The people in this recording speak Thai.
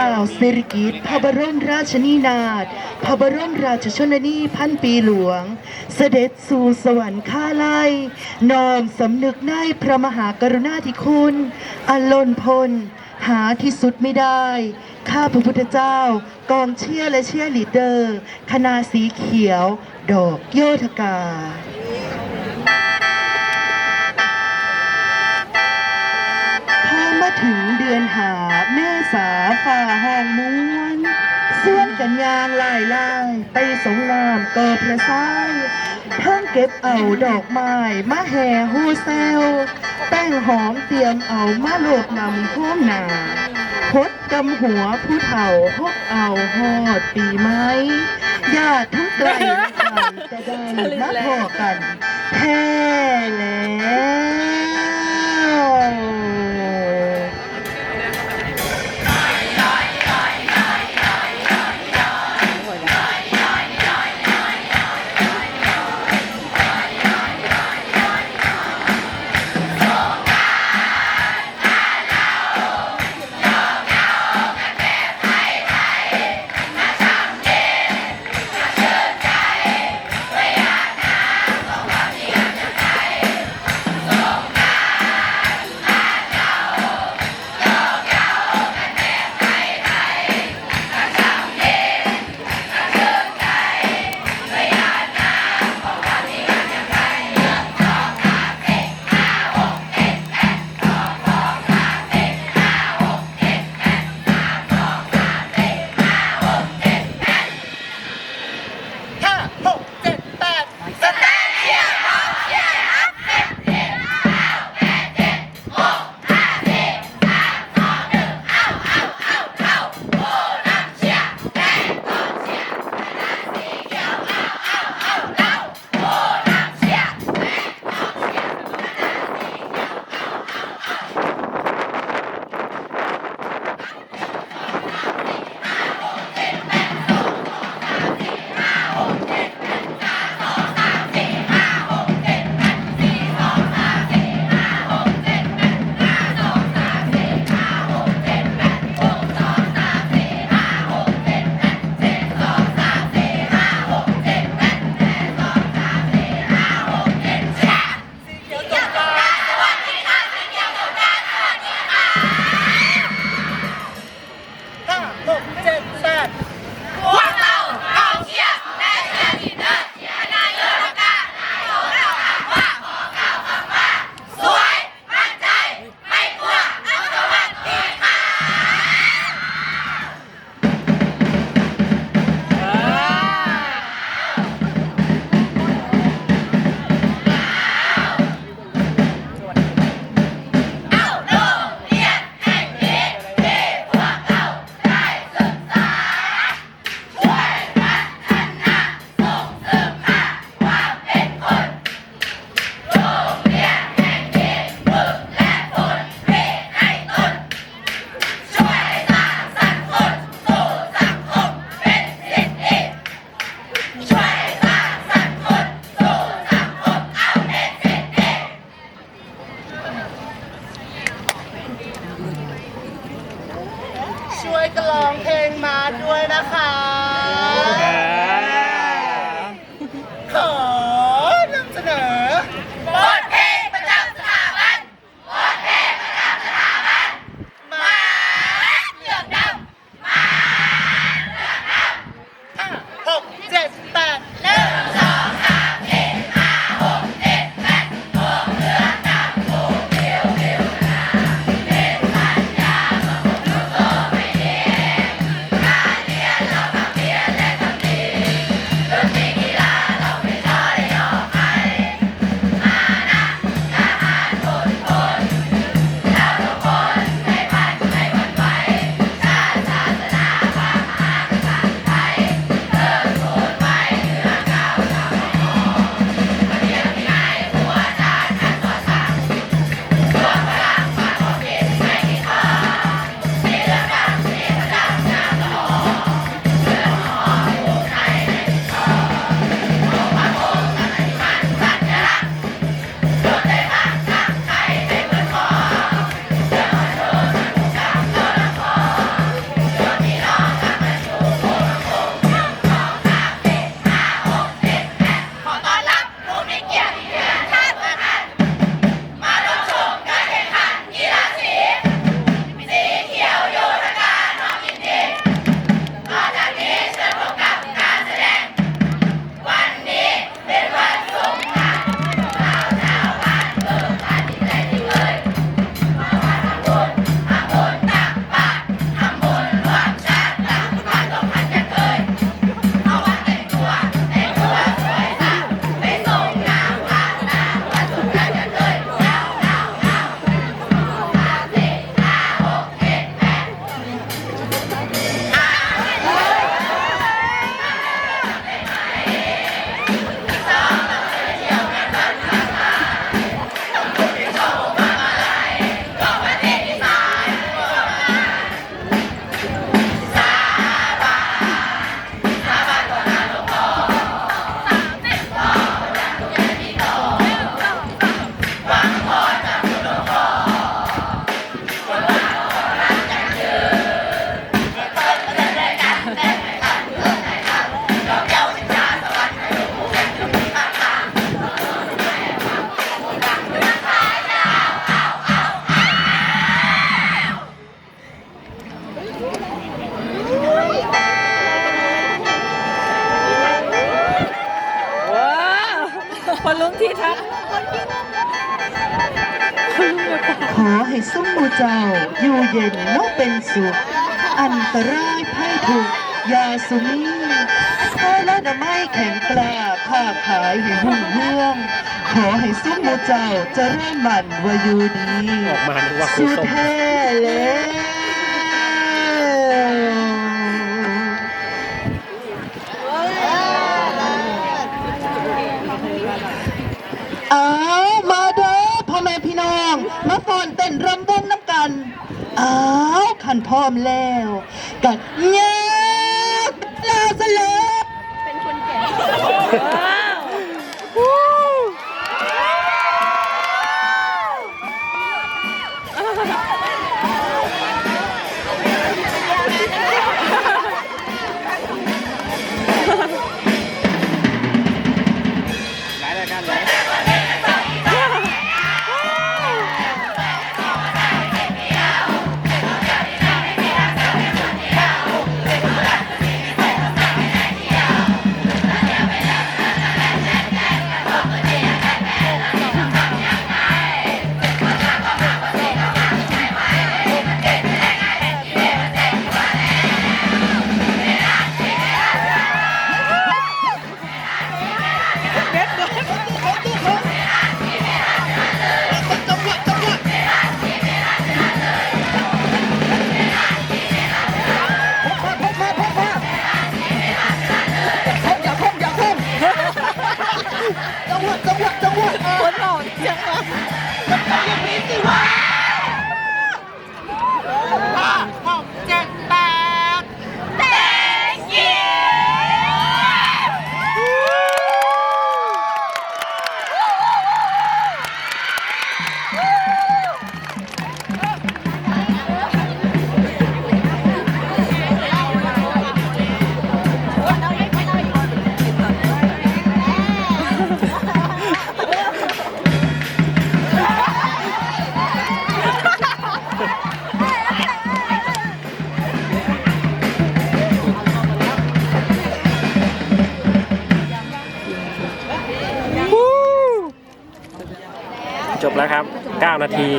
อ่าวสิริกิติ์พระบรมราชนีนาถพระบรมราชชนนีพันปีหลวง เสด็จสู่สวรรค์ข้าไลัยน้อมสำนึกในพระมหากรุณาธิคุณ อันล้นพ้นหาที่สุดไม่ได้ ข้าพระพุทธเจ้า กองเชียร์และเชียร์ลีดเดอร์ คณะสีเขียว ดอกโยธกาพอมาถึง ดือนหาเมษาฝ่าห้องม้วนส่วนกันยางลายลายไปสงน้ำก็พระไซเพิ่งเก็บเอาดอกไม้มาแห่ฮูเซล แป้งหอมเตรียมเอามาโลบนำพวงหนาพดกำหัวผู้เฒ่าฮกเอาหอดปีไม้ญาติทั้งไกลและไกลจะได้มาพอกันแท้แล้ว ช่วยกันร้องเพลงมาด้วยนะคะ ที่ทักขอให้ซุ้มมูเจ้า อยู่เย็นนกเป็นสุข อันตรายภัยถูกข์อยาสุมีพอและดไม่แข็งกล้าค้าขายให้หุ่งเรื่อง ขอให้ซุ้มมูเจ้าเจะเริ่มมันว่าอยู่ดีออกมานึกว่าครูสุดส้ม แท้แล้ว อนเต้นรำวงน้ำกันอ้าวขันพร้อมแล้วกัดเงาลาสลบ นะครับ 9 นาที